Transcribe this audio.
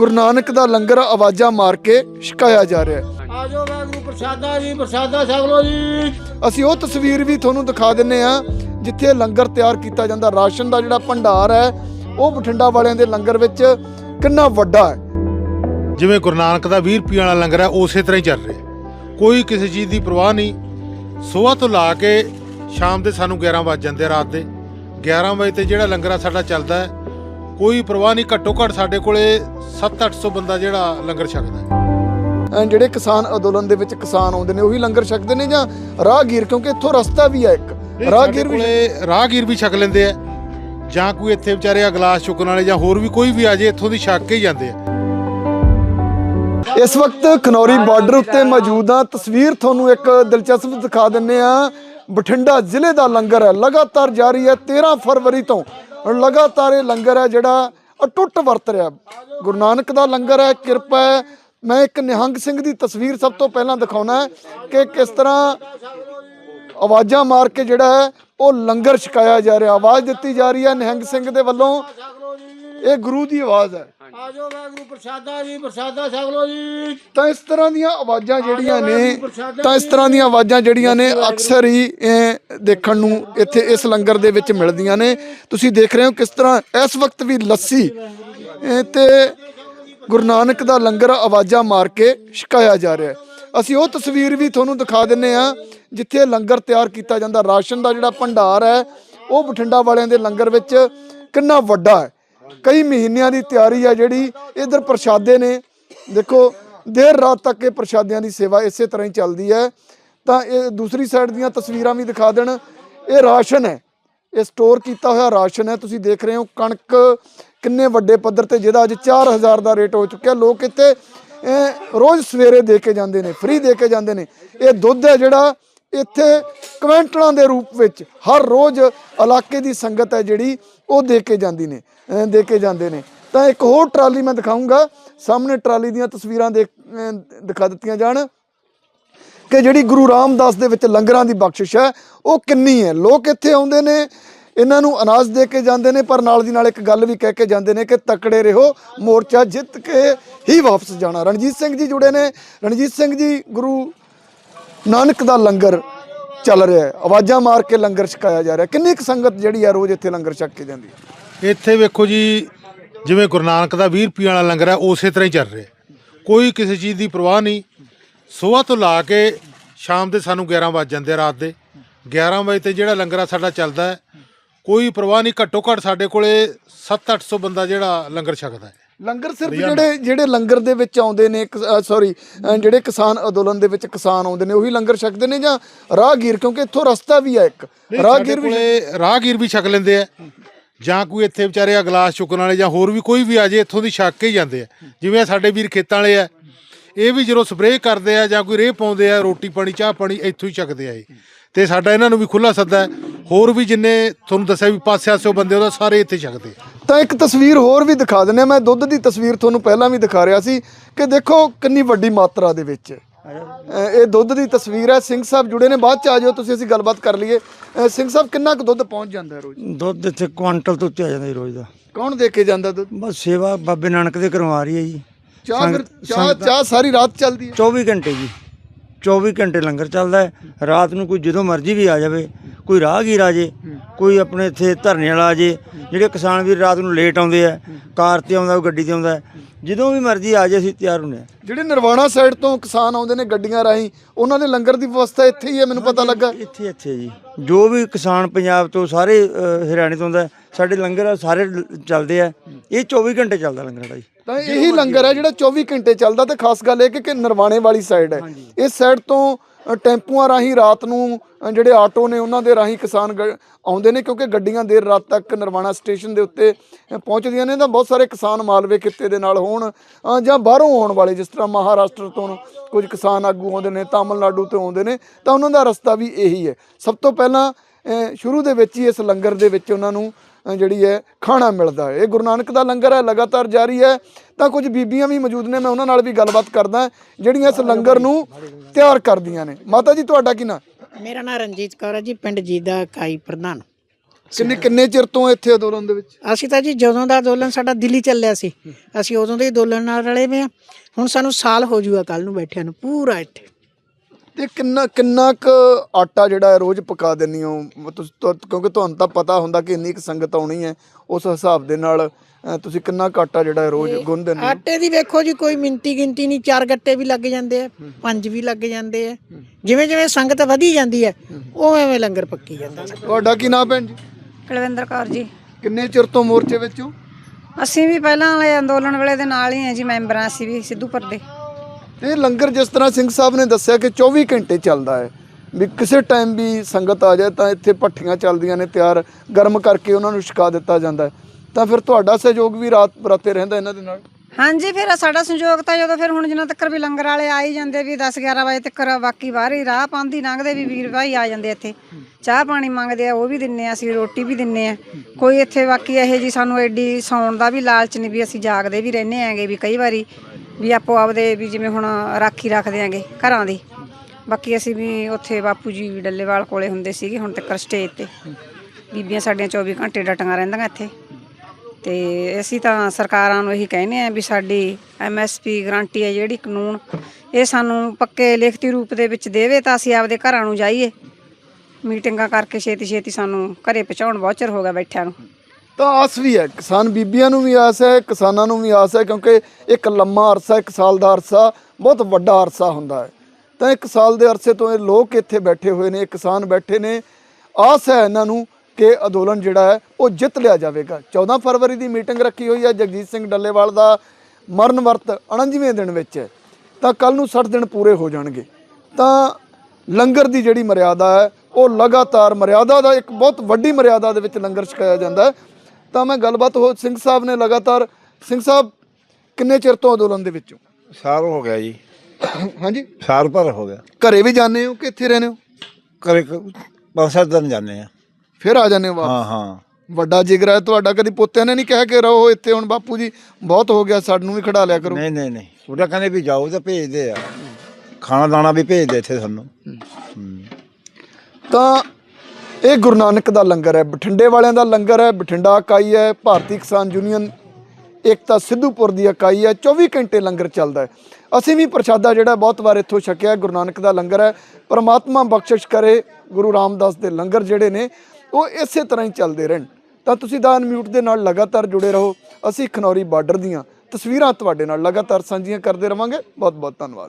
ਗੁਰੂ ਨਾਨਕ ਦਾ ਲੰਗਰ ਆਵਾਜ਼ਾਂ ਮਾਰ ਕੇ ਛਕਾਇਆ ਜਾ ਰਿਹਾ ਹੈ। ਆਜੋ ਵਾਹਿਗੁਰੂ ਪ੍ਰਸ਼ਾਦਾ ਜੀ ਪ੍ਰਸ਼ਾਦਾ ਛਕ ਲਓ ਜੀ। ਅਸੀਂ ਉਹ ਤਸਵੀਰ ਵੀ ਤੁਹਾਨੂੰ ਦਿਖਾ ਦਿੰਨੇ ਆ ਜਿੱਥੇ ਲੰਗਰ ਤਿਆਰ ਕੀਤਾ ਜਾਂਦਾ। ਰਾਸ਼ਨ ਦਾ ਜਿਹੜਾ ਭੰਡਾਰ ਹੈ ਉਹ ਬਠਿੰਡਾ ਵਾਲਿਆਂ ਦੇ ਲੰਗਰ ਵਿੱਚ ਕਿੰਨਾ ਵੱਡਾ ਹੈ। ਜਿਵੇਂ ਗੁਰੂ ਨਾਨਕ ਦਾ 20 ਰੁਪਏ ਵਾਲਾ ਲੰਗਰ ਹੈ ਉਸੇ ਤਰ੍ਹਾਂ ਹੀ ਚੱਲ ਰਿਹਾ ਕੋਈ ਕਿਸੇ ਚੀਜ਼ ਦੀ ਪਰਵਾਹ ਨਹੀਂ। ਸਵੇਰ ਤੋਂ ਲਾ ਕੇ ਸ਼ਾਮ ਦੇ ਸਾਨੂੰ 11 ਵੱਜ ਜਾਂਦੇ ਆ ਰਾਤ ਦੇ। 11 ਵਜੇ ਤੇ ਜਿਹੜਾ ਲੰਗਰ ਆ ਸਾਡਾ ਚੱਲਦਾ ਹੈ ਕੋਈ ਪਰਵਾਹ ਨਹੀਂ ਘੱਟੋ ਘੱਟ ਸਾਡੇ ਕੋਲੇ 7-800 ਬੰਦਾ ਜਿਹੜਾ ਲੰਗਰ ਛਕਦਾ ਹੈ। ਜਿਹੜੇ ਕਿਸਾਨ ਅੰਦੋਲਨ ਦੇ ਵਿੱਚ ਕਿਸਾਨ ਆਉਂਦੇ ਨੇ ਉਹੀ ਲੰਗਰ ਛਕਦੇ ਨੇ ਜਾਂ ਰਾਹਗੀਰ? ਕਿਉਂਕਿ ਇੱਥੋਂ ਰਸਤਾ ਵੀ ਹੈ ਇੱਕ। ਰਾਹਗੀਰ ਵੀ ਰਾਹਗੀਰ ਵੀ ਛਕ ਲੈਂਦੇ ਆ। ਜਾਂ ਕੋਈ ਇੱਥੇ ਵਿਚਾਰੇ ਆ ਗਲਾਸ ਚੁੱਕਣ ਵਾਲੇ ਜਾਂ ਹੋਰ ਵੀ ਕੋਈ ਵੀ ਆ ਜੇ ਇੱਥੋਂ ਦੀ ਛਕ ਕੇ ਹੀ ਜਾਂਦੇ ਆ। ਇਸ ਵਕਤ ਖਨੌਰੀ ਬਾਰਡਰ ਉੱਤੇ ਮੌਜੂਦ ਆ ਤਸਵੀਰ ਤੁਹਾਨੂੰ ਇੱਕ ਦਿਲਚਸਪ ਦਿਖਾ ਦਿੰਨੇ ਆ ਬਠਿੰਡਾ ਜ਼ਿਲ੍ਹੇ ਦਾ ਲੰਗਰ ਹੈ। ਲਗਾਤਾਰ ਜਾਰੀ ਹੈ 13 ਫਰਵਰੀ ਤੋਂ। ਲਗਾਤਾਰ ਇਹ ਲੰਗਰ ਹੈ ਜਿਹੜਾ ਅਟੁੱਟ ਵਰਤ ਰਿਹਾ। ਗੁਰੂ ਨਾਨਕ ਦਾ ਲੰਗਰ ਹੈ, ਕਿਰਪਾ ਹੈ। ਮੈਂ ਇੱਕ ਨਿਹੰਗ ਸਿੰਘ ਦੀ ਤਸਵੀਰ ਸਭ ਤੋਂ ਪਹਿਲਾਂ ਦਿਖਾਉਣਾ ਕਿ ਕਿਸ ਤਰ੍ਹਾਂ ਆਵਾਜ਼ਾਂ ਮਾਰ ਕੇ ਜਿਹੜਾ ਹੈ ਉਹ ਲੰਗਰ ਛਕਾਇਆ ਜਾ ਰਿਹਾ। ਆਵਾਜ਼ ਦਿੱਤੀ ਜਾ ਰਹੀ ਹੈ ਨਿਹੰਗ ਸਿੰਘ ਦੇ ਵੱਲੋਂ। ਇਹ ਗੁਰੂ ਦੀ ਆਵਾਜ਼ ਹੈ। ਆਜੋ ਵਾਹਿਗੁਰੂ ਪ੍ਰਸ਼ਾਦਾ ਜੀ ਪ੍ਰਸ਼ਾਦਾ ਛਕ ਜੀ। ਤਾਂ ਇਸ ਤਰ੍ਹਾਂ ਦੀਆਂ ਆਵਾਜ਼ਾਂ ਜਿਹੜੀਆਂ ਨੇ ਤਾਂ ਇਸ ਤਰ੍ਹਾਂ ਦੀਆਂ ਆਵਾਜ਼ਾਂ ਜਿਹੜੀਆਂ ਨੇ ਅਕਸਰ ਹੀ ਇਹ ਦੇਖਣ ਨੂੰ ਇੱਥੇ ਇਸ ਲੰਗਰ ਦੇ ਵਿੱਚ ਮਿਲਦੀਆਂ ਨੇ। ਤੁਸੀਂ ਦੇਖ ਰਹੇ ਹੋ ਕਿਸ ਤਰ੍ਹਾਂ ਇਸ ਵਕਤ ਵੀ ਲੱਸੀ ਇਹ ਤੇ ਗੁਰੂ ਨਾਨਕ ਦਾ ਲੰਗਰ ਆਵਾਜ਼ਾਂ ਮਾਰ ਕੇ ਛਕਾਇਆ ਜਾ ਰਿਹਾ ਹੈ। ਅਸੀਂ ਉਹ ਤਸਵੀਰ ਵੀ ਤੁਹਾਨੂੰ ਦਿਖਾ ਦਿੰਨੇ ਆ ਜਿੱਥੇ ਲੰਗਰ ਤਿਆਰ ਕੀਤਾ ਜਾਂਦਾ। ਰਾਸ਼ਨ ਦਾ ਜਿਹੜਾ ਭੰਡਾਰ ਹੈ ਉਹ ਬਠਿੰਡਾ ਵਾਲਿਆਂ ਦੇ ਲੰਗਰ ਵਿੱਚ ਕਿੰਨਾ ਵੱਡਾ ਹੈ। ਕਈ ਮਹੀਨਿਆਂ ਦੀ ਤਿਆਰੀ ਆ ਜਿਹੜੀ, ਇਧਰ ਪ੍ਰਸ਼ਾਦੇ ਨੇ। ਦੇਖੋ, ਦੇਰ ਰਾਤ ਤੱਕ ਇਹ ਪ੍ਰਸ਼ਾਦਿਆਂ ਦੀ ਸੇਵਾ ਇਸੇ ਤਰ੍ਹਾਂ ਹੀ ਚੱਲਦੀ ਹੈ। ਤਾਂ ਇਹ ਦੂਸਰੀ ਸਾਈਡ ਦੀਆਂ ਤਸਵੀਰਾਂ ਵੀ ਦਿਖਾ ਦੇਣ। ਇਹ ਰਾਸ਼ਨ ਹੈ। ਇਹ ਸਟੋਰ ਕੀਤਾ ਹੋਇਆ ਰਾਸ਼ਨ ਹੈ। ਤੁਸੀਂ ਦੇਖ ਰਹੇ ਹੋ ਕਣਕ ਕਿੰਨੇ ਵੱਡੇ ਪੱਧਰ ਤੇ, ਜਿਹਦਾ ਅੱਜ 4000 ਦਾ ਰੇਟ ਹੋ ਚੁੱਕਿਆ। ਲੋਕ ਇੱਥੇ ਰੋਜ਼ ਸਵੇਰੇ ਦੇ ਕੇ ਜਾਂਦੇ ਨੇ, ਫ੍ਰੀ ਦੇ ਕੇ ਜਾਂਦੇ ਨੇ। ਇਹ ਦੁੱਧ ਹੈ ਜਿਹੜਾ ਇੱਥੇ ਕਵੈਂਟਲਾਂ ਦੇ ਰੂਪ ਵਿੱਚ, ਹਰ ਰੋਜ਼ ਇਲਾਕੇ ਦੀ ਸੰਗਤ ਹੈ ਜਿਹੜੀ ਉਹ ਦੇ ਕੇ ਜਾਂਦੀ ਨੇ ਦੇ ਕੇ ਜਾਂਦੇ ਨੇ। ਤਾਂ ਇੱਕ ਹੋਰ ਟਰਾਲੀ ਮੈਂ ਦਿਖਾਉਂਗਾ ਸਾਹਮਣੇ ਟਰਾਲੀ ਦੀਆਂ ਤਸਵੀਰਾਂ ਦੇ ਦਿਖਾ ਦਿੱਤੀਆਂ ਜਾਣ ਕਿ ਜਿਹੜੀ ਗੁਰੂ ਰਾਮਦਾਸ ਦੇ ਵਿੱਚ ਲੰਗਰਾਂ ਦੀ ਬਖਸ਼ਿਸ਼ ਹੈ, ਉਹ ਕਿੰਨੀ ਹੈ। ਲੋਕ ਇੱਥੇ ਆਉਂਦੇ ਨੇ, ਇਹਨਾਂ ਨੂੰ ਅਨਾਜ ਦੇ ਕੇ ਜਾਂਦੇ ਨੇ, ਪਰ ਨਾਲ ਦੀ ਨਾਲ ਇੱਕ ਗੱਲ ਵੀ ਕਹਿ ਕੇ ਜਾਂਦੇ ਨੇ ਕਿ ਤਕੜੇ ਰਹੋ, ਮੋਰਚਾ ਜਿੱਤ ਕੇ ਹੀ ਵਾਪਸ ਜਾਣਾ। ਰਣਜੀਤ ਸਿੰਘ ਜੀ ਜੁੜੇ ਨੇ। ਰਣਜੀਤ ਸਿੰਘ ਜੀ, ਗੁਰੂ ਨਾਨਕ ਦਾ ਲੰਗਰ ਚੱਲ ਰਿਹਾ ਹੈ। ਆਵਾਜ਼ਾਂ ਮਾਰ ਕੇ ਲੰਗਰ ਛਕਾਇਆ ਜਾ ਰਿਹਾ ਕਿੰਨੀ ਕੁ ਸੰਗਤ ਜਿਹੜੀ ਆ ਰੋਜ਼ ਇੱਥੇ ਲੰਗਰ ਛਕ ਕੇ ਜਾਂਦੀ ਹੈ? ਇੱਥੇ ਵੇਖੋ ਜੀ, ਜਿਵੇਂ ਗੁਰੂ ਨਾਨਕ ਦਾ 20 ਰੁਪਏ ਵਾਲਾ ਲੰਗਰ ਹੈ, ਉਸੇ ਤਰ੍ਹਾਂ ਹੀ ਚੱਲ ਰਿਹਾ ਕੋਈ ਕਿਸੇ ਚੀਜ਼ ਦੀ ਪਰਵਾਹ ਨਹੀਂ। ਸਵੇਰ ਤੋਂ ਲਾ ਕੇ ਸ਼ਾਮ ਦੇ ਸਾਨੂੰ 11 ਵੱਜ ਜਾਂਦੇ ਆ ਰਾਤ ਦੇ। 11 ਵਜੇ ਤੇ ਜਿਹੜਾ ਲੰਗਰ ਆ ਸਾਡਾ ਚੱਲਦਾ ਹੈ। ਕੋਈ ਪਰਵਾਹ ਨਹੀਂ, ਘੱਟੋ ਘੱਟ ਸਾਡੇ ਕੋਲੇ 7-800 ਬੰਦਾ ਜਿਹੜਾ ਲੰਗਰ ਛਕਦਾ ਹੈ। ਲੰਗਰ ਸਿਰਫ ਜਿਹੜੇ ਜਿਹੜੇ ਲੰਗਰ ਦੇ ਵਿੱਚ ਆਉਂਦੇ ਨੇ ਸੌਰੀ ਜਿਹੜੇ ਕਿਸਾਨ ਅੰਦੋਲਨ ਦੇ ਵਿੱਚ ਕਿਸਾਨ ਆਉਂਦੇ ਨੇ ਉਹੀ ਲੰਗਰ ਛਕਦੇ ਨੇ ਜਾਂ ਰਾਹਗੀਰ? ਕਿਉਂਕਿ ਇੱਥੋਂ ਰਸਤਾ ਵੀ ਹੈ ਇੱਕ। ਰਾਹਗੀਰ ਵੀ ਰਾਹਗੀਰ ਵੀ ਛਕ ਲੈਂਦੇ ਆ। ਜਾਂ ਕੋਈ ਇੱਥੇ ਵਿਚਾਰੇ ਆ ਗਲਾਸ ਚੁੱਕਣ ਵਾਲੇ ਜਾਂ ਹੋਰ ਵੀ ਕੋਈ ਵੀ ਆ ਜੇ ਇੱਥੋਂ ਦੀ ਛਕ ਕੇ ਹੀ ਜਾਂਦੇ ਆ। ਜਿਵੇਂ ਸਾਡੇ ਵੀਰ ਖੇਤਾਂ ਵਾਲੇ ਆ ਇਹ ਵੀ ਜਦੋਂ ਸਪਰੇਅ ਕਰਦੇ ਆ ਜਾਂ ਕੋਈ ਰੇਹ ਪਾਉਂਦੇ ਆ ਰੋਟੀ ਪਾਣੀ ਚਾਹ ਪਾਣੀ ਇੱਥੋਂ ਹੀ ਚੱਕਦੇ ਆ ਇਹ। ਤੇ ਸਾਡਾ ਇਹਨਾਂ ਨੂੰ ਵੀ ਖੁੱਲਾ ਸੱਦਾ ਹੈ। ਹੋਰ ਵੀ ਜਿੰਨੇ ਤੁਹਾਨੂੰ ਦੱਸਿਆ ਵੀ ਪਾਸੇ ਆਸੇ ਬੰਦੇ ਉਹਦਾ ਸਾਰੇ ਇੱਥੇ ਛਕਦੇ ਤਾਂ ਇੱਕ ਤਸਵੀਰ ਹੋਰ ਵੀ ਦਿਖਾ ਦਿੰਨੇ ਆ ਮੈਂ ਦੁੱਧ ਦੀ ਤਸਵੀਰ ਤੁਹਾਨੂੰ ਪਹਿਲਾਂ ਵੀ ਦਿਖਾ ਰਿਹਾ ਸੀ ਕਿ ਦੇਖੋ ਕਿੰਨੀ ਵੱਡੀ ਮਾਤਰਾ ਦੇ ਵਿੱਚ। ਇਹ ਦੁੱਧ ਦੀ ਤਸਵੀਰ ਹੈ। ਸਿੰਘ ਸਾਹਿਬ ਜੁੜੇ ਨੇ। ਬਾਅਦ ਚ ਆ ਜਾਓ ਤੁਸੀਂ ਅਸੀਂ ਗੱਲਬਾਤ ਕਰ ਲਈਏ। ਸਿੰਘ ਸਾਹਿਬ ਕਿੰਨਾ ਕੁ ਦੁੱਧ ਪਹੁੰਚ ਜਾਂਦਾ ਹੈ ਰੋਜ਼? ਦੁੱਧ ਇੱਥੇ ਕੁਆਂਟਲ ਤੋਂ ਉੱਤੇ ਆ ਜਾਂਦਾ ਰੋਜ਼ ਦਾ। ਕੌਣ ਦੇ ਕੇ ਜਾਂਦਾ ਦੁੱਧ? ਬਸ ਸੇਵਾ ਬਾਬੇ ਨਾਨਕ ਦੇ ਕਰਵਾ ਰਹੀ ਹੈ ਜੀ। ਚਾਹ ਚਾਹ ਸਾਰੀ ਰਾਤ ਚੱਲਦੀ ਹੈ। 24 ਘੰਟੇ ਜੀ। 24 ਘੰਟੇ ਲੰਗਰ ਚੱਲਦਾ ਹੈ। ਰਾਤ ਨੂੰ ਕੋਈ ਜਦੋਂ ਮਰਜ਼ੀ ਵੀ ਆ ਜਾਵੇ ਕੋਈ ਰਾਹਗੀਰ ਆ ਜੇ ਕੋਈ ਆਪਣੇ ਇੱਥੇ ਧਰਨੇ ਵਾਲਾ ਆ ਜੇ ਜਿਹੜੇ ਕਿਸਾਨ ਵੀਰ ਰਾਤ ਨੂੰ ਲੇਟ ਆਉਂਦੇ ਆ ਕਾਰ ਤੇ ਆਉਂਦਾ ਗੱਡੀ ਤੇ ਆਉਂਦਾ। ਜਦੋਂ ਵੀ ਮਰਜ਼ੀ ਆ ਜੇ ਅਸੀਂ ਤਿਆਰ ਹੁੰਦੇ ਆ। ਜਿਹੜੇ ਨਿਰਵਾਣਾ ਸਾਈਡ ਤੋਂ ਕਿਸਾਨ ਆਉਂਦੇ ਨੇ ਗੱਡੀਆਂ ਰਾਹੀਂ ਉਹਨਾਂ ਦੇ ਲੰਗਰ ਦੀ ਵਿਵਸਥਾ ਇੱਥੇ ਹੀ ਹੈ ਮੈਨੂੰ ਪਤਾ ਲੱਗਾ। ਇੱਥੇ ਇੱਥੇ ਜੀ। ਜੋ ਵੀ ਕਿਸਾਨ ਪੰਜਾਬ ਤੋਂ ਸਾਰੇ ਹਰਿਆਣੇ ਤੋਂ ਆਉਂਦਾ ਸਾਡੇ ਲੰਗਰ ਸਾਰੇ ਚੱਲਦੇ ਆ। ਇਹ 24 ਘੰਟੇ ਚੱਲਦਾ ਲੰਗਰ ਦਾ ਜੀ ਤਾਂ ਇਹੀ ਲੰਗਰ ਹੈ ਜਿਹੜਾ 24 ਘੰਟੇ ਚੱਲਦਾ ਤੇ ਖਾਸ ਗੱਲ ਇਹ ਕਿ ਨਰਵਾਣੇ ਵਾਲੀ ਸਾਈਡ ਹੈ। ਇਸ ਸਾਈਡ ਤੋਂ ਟੈਂਪੂਆਂ ਰਾਹੀਂ ਰਾਤ ਨੂੰ ਜਿਹੜੇ ਆਟੋ ਨੇ ਉਹਨਾਂ ਦੇ ਰਾਹੀਂ ਕਿਸਾਨ ਆਉਂਦੇ ਨੇ ਕਿਉਂਕਿ ਗੱਡੀਆਂ ਦੇਰ ਰਾਤ ਤੱਕ ਨਰਵਾਣਾ ਸਟੇਸ਼ਨ ਦੇ ਉੱਤੇ ਪਹੁੰਚਦੀਆਂ ਨੇ ਤਾਂ ਬਹੁਤ ਸਾਰੇ ਕਿਸਾਨ ਮਾਲਵੇ ਖਿੱਤੇ ਦੇ ਨਾਲ ਹੋਣ ਜਾਂ ਬਾਹਰੋਂ ਆਉਣ ਵਾਲੇ ਜਿਸ ਤਰ੍ਹਾਂ ਮਹਾਰਾਸ਼ਟਰ ਤੋਂ ਕੁਝ ਕਿਸਾਨ ਆਗੂ ਆਉਂਦੇ ਨੇ ਤਾਮਿਲਨਾਡੂ ਤੋਂ ਆਉਂਦੇ ਨੇ ਤਾਂ ਉਹਨਾਂ ਦਾ ਰਸਤਾ ਵੀ ਇਹੀ ਹੈ। ਸਭ ਤੋਂ ਪਹਿਲਾਂ ਸ਼ੁਰੂ ਦੇ ਵਿੱਚ ਹੀ ਇਸ ਲੰਗਰ ਦੇ ਵਿੱਚ ਉਹਨਾਂ ਨੂੰ ਜਿਹੜੀ ਹੈ ਖਾਣਾ ਮਿਲਦਾ ਹੈ। ਇਹ ਗੁਰੂ ਨਾਨਕ ਦਾ ਲੰਗਰ ਹੈ ਲਗਾਤਾਰ ਜਾਰੀ ਹੈ। ਤਾਂ ਕੁਝ ਬੀਬੀਆਂ ਵੀ ਮੌਜੂਦ ਨੇ ਮੈਂ ਉਹਨਾਂ ਨਾਲ ਵੀ ਗੱਲਬਾਤ ਕਰਦਾ ਜਿਹੜੀਆਂ ਇਸ ਲੰਗਰ ਨੂੰ ਤਿਆਰ ਕਰਦੀਆਂ ਨੇ। ਮਾਤਾ ਜੀ ਤੁਹਾਡਾ ਕੀ ਨਾਂ? ਮੇਰਾ ਨਾਮ ਰਣਜੀਤ ਕੌਰ ਹੈ ਜੀ ਪਿੰਡ ਜੀਦਾ ਕਾਈ ਪ੍ਰਧਾਨ। ਕਿੰਨੇ ਕਿੰਨੇ ਚਿਰ ਤੋਂ ਇੱਥੇ ਅੰਦੋਲਨ ਦੇ ਵਿੱਚ? ਅਸੀਂ ਤਾਂ ਜੀ ਜਦੋਂ ਦਾ ਅੰਦੋਲਨ ਸਾਡਾ ਦਿੱਲੀ ਚੱਲਿਆ ਸੀ ਅਸੀਂ ਉਦੋਂ ਦੇ ਹੀ ਅੰਦੋਲਨ ਨਾਲ ਰਲੇ ਵੇ ਆ ਹੁਣ ਸਾਨੂੰ ਸਾਲ ਹੋ ਜੂਗਾ ਕੱਲ ਨੂੰ ਬੈਠਿਆਂ ਨੂੰ ਪੂਰਾ ਇੱਥੇ। ਤੇ ਕਿੰਨਾ ਕਿੰਨਾ ਕੁ ਆਟਾ ਜਿਹੜਾ ਹੈ ਰੋਜ਼ ਪਕਾ ਦਿੰਨੀ ਹੋ? ਤੁਸੀਂ ਤੁਹਾ- ਕਿਉਂਕਿ ਤੁਹਾਨੂੰ ਤਾਂ ਪਤਾ ਹੁੰਦਾ ਕਿ ਇੰਨੀ ਕੁ ਸੰਗਤ ਆਉਣੀ ਹੈ ਉਸ ਹਿਸਾਬ ਦੇ ਨਾਲ ਅ, ਤੁਸੀਂ ਕਿੰਨਾ ਕੁ ਆਟਾ ਜਿਹੜਾ ਹੈ ਰੋਜ਼ ਗੁੰਨ ਦਿੰਦੇ ਹੋ? ਆਟੇ ਦੀ ਵੇਖੋ ਜੀ ਕੋਈ ਮਿੰਤੀ ਗਿਣਤੀ ਨਹੀਂ ਚਾਰ ਗੱਟੇ ਵੀ ਲੱਗ ਜਾਂਦੇ ਆ ਪੰਜ ਵੀ ਲੱਗ ਜਾਂਦੇ ਆ। ਜਿਵੇਂ ਜਿਵੇਂ ਸੰਗਤ ਵਧੀ ਜਾਂਦੀ ਹੈ ਉਹ ਐਵੇਂ ਲੰਗਰ ਪੱਕੀ ਜਾਂਦਾ। ਤੁਹਾਡਾ ਕੀ ਨਾਮ ਭੈਣ ਜੀ? ਕੁਲਵਿੰਦਰ ਕੌਰ ਜੀ। ਕਿੰਨੇ ਚਿਰ ਤੋਂ ਮੋਰਚੇ ਵਿੱਚ ਹੋ? ਅਸੀਂ ਵੀ ਪਹਿਲਾਂ ਵਾਲੇ ਅੰਦੋਲਨ ਵੇਲੇ ਦੇ ਨਾਲ ਹੀ ਹਾਂ ਜੀ ਮੈਂਬਰਾਂ ਅਸੀਂ ਵੀ ਸਿੱਧੂਪੁਰ ਦੇ ਇਹ ਲੰਗਰ ਜਿਸ ਤਰ੍ਹਾਂ ਸਿੰਘ ਸਾਹਿਬ ਨੇ ਦੱਸਿਆ ਕਿ 24 ਘੰਟੇ ਚੱਲਦਾ ਹੈ। ਵੀ ਕਿਸੇ ਟਾਈਮ ਵੀ ਸੰਗਤ ਆ ਜਾਏ ਤਾਂ ਇੱਥੇ ਭੱਠੀਆਂ ਚੱਲਦੀਆਂ ਨੇ, ਤਿਆਰ ਗਰਮ ਕਰਕੇ ਉਹਨਾਂ ਨੂੰ ਛਕਾ ਦਿੱਤਾ ਜਾਂਦਾ ਹੈ। ਤਾਂ ਫਿਰ ਤੁਹਾਡਾ ਸਹਿਯੋਗ ਵੀ ਰਾਤ ਬਰਾਤੇ ਰਹਿੰਦਾ ਇਹਨਾਂ ਦੇ ਨਾਲ? ਹਾਂਜੀ, ਫਿਰ ਸਾਡਾ ਸੰਯੋਗ ਤਾਂ ਜਦੋਂ ਫਿਰ ਹੁਣ ਜਿੰਨਾ ਤੱਕ ਵੀ ਲੰਗਰ ਵਾਲੇ ਆ ਹੀ ਜਾਂਦੇ, ਵੀ 10 11 ਵਜੇ ਤੱਕ ਬਾਕੀ ਬਾਹਰ ਹੀ ਰਾਹ ਪਾਉਂਦੀ ਲੰਘਦੇ, ਵੀ ਵੀਰ ਭਾਈ ਆ ਜਾਂਦੇ ਇੱਥੇ। ਚਾਹ ਪਾਣੀ ਮੰਗਦੇ ਆ, ਉਹ ਵੀ ਦਿੰਨੇ ਆ, ਅਸੀਂ ਰੋਟੀ ਵੀ ਦਿੰਨੇ ਆ। ਕੋਈ ਇੱਥੇ ਬਾਕੀ ਇਹ ਜੀ ਸਾਨੂੰ ਐਡੀ ਸੌਣ ਦਾ ਵੀ ਲਾਲਚ ਨਹੀਂ ਵੀ ਅਸੀਂ ਜਾਗਦੇ ਵੀ ਰਹਿੰਦੇ ਆਂਗੇ ਵੀ ਕਈ ਵਾਰੀ। ਵੀ ਆਪੋ ਆਪਦੇ ਵੀ ਜਿਵੇਂ ਹੁਣ ਰਾਖੀ ਰੱਖਦੇ ਆਂਗੇ ਘਰਾਂ ਦੀ। ਬਾਕੀ ਅਸੀਂ ਵੀ ਉੱਥੇ ਬਾਪੂ ਜੀ ਡੱਲੇਵਾਲ ਕੋਲੇ ਹੁੰਦੇ ਸੀਗੇ ਹੁਣ ਤੱਕ ਸਟੇਜ ਤੇ। ਬੀਬੀਆਂ ਸਾਡੀਆਂ 24 ਘੰਟੇ ਡਟੀਆਂ ਰਹਿੰਦੀਆਂ ਇੱਥੇ। ਤੇ ਅਸੀਂ ਤਾਂ ਸਰਕਾਰਾਂ ਨੂੰ ਇਹੀ ਕਹਿੰਦੇ ਆ ਵੀ ਸਾਡੀ ਐਮਐਸਪੀ ਗਰੰਟੀ ਹੈ ਜਿਹੜੀ ਕਾਨੂੰਨ, ਇਹ ਸਾਨੂੰ ਪੱਕੇ ਲਿਖਤੀ ਰੂਪ ਦੇ ਵਿੱਚ ਦੇਵੇ ਤਾਂ ਅਸੀਂ ਆਪਦੇ ਘਰਾਂ ਨੂੰ ਜਾਈਏ। ਮੀਟਿੰਗਾਂ ਕਰਕੇ ਛੇਤੀ ਛੇਤੀ ਸਾਨੂੰ ਘਰੇ ਪਹੁੰਚਾਉਣ ਬਹੁਤ ਚਿਰ ਹੋ ਗਿਆ ਬੈਠਿਆਂ ਨੂੰ। ਤਾਂ ਆਸ ਵੀ ਹੈ। ਕਿਸਾਨ ਬੀਬੀਆਂ ਨੂੰ ਵੀ ਆਸ ਹੈ, ਕਿਸਾਨਾਂ ਨੂੰ ਵੀ ਆਸ ਹੈ, ਕਿਉਂਕਿ ਇੱਕ ਲੰਮਾ ਅਰਸਾ, ਇੱਕ ਸਾਲ ਦਾ ਅਰਸਾ, ਬਹੁਤ ਵੱਡਾ ਅਰਸਾ ਹੁੰਦਾ ਹੈ। ਤਾਂ ਇੱਕ ਸਾਲ ਦੇ ਅਰਸੇ ਤੋਂ ਇਹ ਲੋਕ ਇੱਥੇ ਬੈਠੇ ਹੋਏ ਨੇ, ਕਿਸਾਨ ਬੈਠੇ ਨੇ। ਆਸ ਹੈ ਇਹਨਾਂ ਨੂੰ ਕਿ ਅੰਦੋਲਨ ਜਿਹੜਾ ਹੈ, ਉਹ ਜਿੱਤ ਲਿਆ ਜਾਵੇਗਾ। 14 ਫਰਵਰੀ ਦੀ ਮੀਟਿੰਗ ਰੱਖੀ ਹੋਈ ਹੈ, ਜਗਜੀਤ ਸਿੰਘ ਡੱਲੇਵਾਲ ਦਾ ਮਰਨ ਵਰਤ 49ਵੇਂ ਦਿਨ ਵਿੱਚ ਹੈ। ਤਾਂ ਕੱਲ ਨੂੰ 60 ਦਿਨ ਪੂਰੇ ਹੋ ਜਾਣਗੇ। ਤਾਂ ਲੰਗਰ ਦੀ ਜਿਹੜੀ ਮਰਿਆਦਾ ਹੈ, ਉਹ ਲਗਾਤਾਰ ਮਰਿਆਦਾ ਦਾ, ਇੱਕ ਬਹੁਤ ਵੱਡੀ ਮਰਿਆਦਾ ਦੇ ਵਿੱਚ ਲੰਗਰ ਛਕਾਇਆ ਜਾਂਦਾ ਹੈ। ਤਾਂ ਮੈਂ ਗੱਲਬਾਤ ਹੋ ਸਿੰਘ ਸਾਹਿਬ ਨੇ ਲਗਾਤਾਰ ਸਿੰਘ ਸਾਹਿਬ ਕਿੰਨੇ ਚਿਰ ਤੋਂ ਅੰਦੋਲਨ ਦੇ ਵਿੱਚੋਂ ਸਾਲ ਹੋ ਗਿਆ ਜੀ। ਹਾਂਜੀ। ਸਾਲ ਭਰ ਹੋ ਗਿਆ। ਘਰੇ ਵੀ ਜਾਂਦੇ ਹੋ ਕਿ ਇੱਥੇ ਰਹਿੰਦੇ ਹੋ? ਕਰੇ ਪੰਜ ਸੱਤ ਦਿਨ ਜਾਂਦੇ ਆ। ਫਿਰ ਆ ਜਾਂਦੇ ਹੋ ਵਾਪਸ? ਹਾਂ ਹਾਂ। ਵੱਡਾ ਜਿਗਰਾ ਹੈ ਤੁਹਾਡਾ ਕਦੀ ਪੋਤਿਆਂ ਨੇ ਨਹੀਂ ਕਹਿ ਕੇ ਰਹੋ ਇੱਥੇ ਹੁਣ ਬਾਪੂ ਜੀ? ਬਹੁਤ ਹੋ ਗਿਆ ਸਾਨੂੰ ਵੀ ਖੜਾ ਲਿਆ ਕਰੋ। ਨਹੀਂ ਨਹੀਂ ਨਹੀਂ। ਉਹਦਾ ਕਹਿੰਦੇ ਵੀ ਜਾਓ ਤਾਂ ਭੇਜਦੇ ਆ। ਖਾਣਾ ਦਾਣਾ ਵੀ ਭੇਜਦੇ ਇੱਥੇ ਸਾਨੂੰ। ਹੂੰ। ਤਾਂ ਇਹ ਗੁਰੂ ਨਾਨਕ ਦਾ ਲੰਗਰ ਹੈ, ਬਠਿੰਡੇ ਵਾਲਿਆਂ ਦਾ ਲੰਗਰ ਹੈ, ਬਠਿੰਡਾ ਇਕਾਈ ਹੈ, ਭਾਰਤੀ ਕਿਸਾਨ ਯੂਨੀਅਨ ਏਕਤਾ ਸਿੱਧੂਪੁਰ ਦੀ ਇਕਾਈ ਹੈ 24 ਘੰਟੇ ਲੰਗਰ ਚੱਲਦਾ ਹੈ। ਅਸੀਂ ਵੀ ਪ੍ਰਸ਼ਾਦਾ ਜਿਹੜਾ ਬਹੁਤ ਵਾਰ ਇੱਥੋਂ ਛਕਿਆ, ਗੁਰੂ ਨਾਨਕ ਦਾ ਲੰਗਰ ਹੈ। ਪਰਮਾਤਮਾ ਬਖਸ਼ਿਸ਼ ਕਰੇ, ਗੁਰੂ ਰਾਮਦਾਸ ਦੇ ਲੰਗਰ ਜਿਹੜੇ ਨੇ, ਉਹ ਇਸੇ ਤਰ੍ਹਾਂ ਹੀ ਚੱਲਦੇ ਰਹਿਣ। ਤਾਂ ਤੁਸੀਂ ਦਾ ਅਨਮਿਊਟ ਦੇ ਨਾਲ ਲਗਾਤਾਰ ਜੁੜੇ ਰਹੋ। ਅਸੀਂ ਖਨੌਰੀ ਬਾਰਡਰ ਦੀਆਂ ਤਸਵੀਰਾਂ ਤੁਹਾਡੇ ਨਾਲ ਲਗਾਤਾਰ ਸਾਂਝੀਆਂ ਕਰਦੇ ਰਵਾਂਗੇ। ਬਹੁਤ ਬਹੁਤ ਧੰਨਵਾਦ।